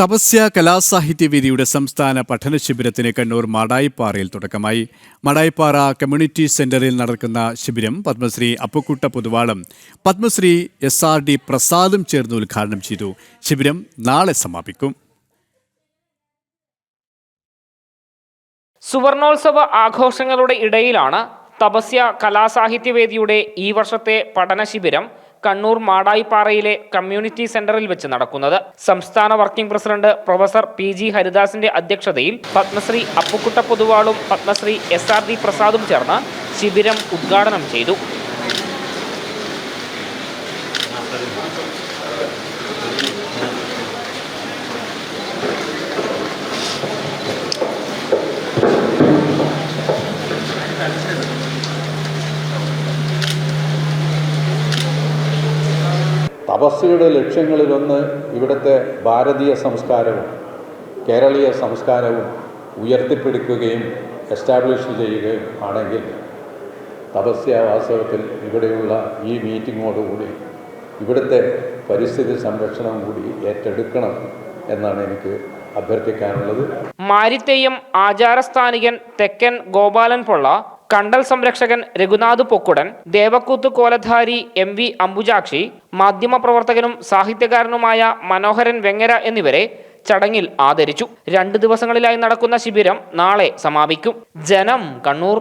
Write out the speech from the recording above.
തപസ്യ കലാസാഹിത്യവേദിയുടെ സംസ്ഥാന പഠന ശിബിരത്തിന് കണ്ണൂർ മാടായിപ്പാറയിൽ തുടക്കമായി. മാടായിപ്പാറ കമ്മ്യൂണിറ്റി സെന്ററിൽ നടക്കുന്ന ശിബിരം പത്മശ്രീ അപ്പുക്കുട്ട പൊതുവാളും പത്മശ്രീ എസ് ആർ ഡി പ്രസാദും ചേർന്ന് ഉദ്ഘാടനം ചെയ്തു. ശിബിരം നാളെ സമാപിക്കും. സുവർണോത്സവ ആഘോഷങ്ങളുടെ ഇടയിലാണ് തപസ്യ കലാസാഹിത്യവേദിയുടെ ഈ വർഷത്തെ പഠന ശിബിരം കണ്ണൂർ മാടായിപ്പാറയിലെ കമ്മ്യൂണിറ്റി സെന്ററിൽ വെച്ച് നടക്കുന്നത്. സംസ്ഥാന working president professor P G ഹരിദാസിന്റെ അധ്യക്ഷതയിൽ പത്മശ്രീ അപ്പുക്കുട്ട പൊതുവാളും പത്മശ്രീ എസ് ആർ ഡി പ്രസാദും ചേർന്ന് ശിബിരം ഉദ്ഘാടനം ചെയ്തു. തപസ്യയുടെ ലക്ഷ്യങ്ങളിലൊന്ന് ഇവിടുത്തെ ഭാരതീയ സംസ്കാരവും കേരളീയ സംസ്കാരവും ഉയർത്തിപ്പിടിക്കുകയും എസ്റ്റാബ്ലിഷ് ചെയ്യുകയും ആണെങ്കിൽ തപസ്യ വാസ്തവത്തിൽ ഇവിടെയുള്ള ഈ മീറ്റിങ്ങോടുകൂടി ഇവിടുത്തെ പരിസ്ഥിതി സംരക്ഷണം കൂടി ഏറ്റെടുക്കണം എന്നാണ് എനിക്ക് അഭ്യർത്ഥിക്കാനുള്ളത്. മാരിത്തെയ്യം ആചാരസ്ഥാനികൻ തെക്കൻ ഗോപാലൻ പൊള്ള കണ്ടൽ സംരക്ഷകൻ രഘുനാഥ് പൊക്കുടൻ ദേവക്കൂത്ത് കോലധാരി എം വി അംബുജാക്ഷി മാധ്യമപ്രവർത്തകനും സാഹിത്യകാരനുമായ മനോഹരൻ വെങ്ങര എന്നിവരെ ചടങ്ങിൽ ആദരിച്ചു. രണ്ട് ദിവസങ്ങളിലായി നടക്കുന്ന ശിബിരം നാളെ സമാപിക്കും. ജനം കണ്ണൂർ.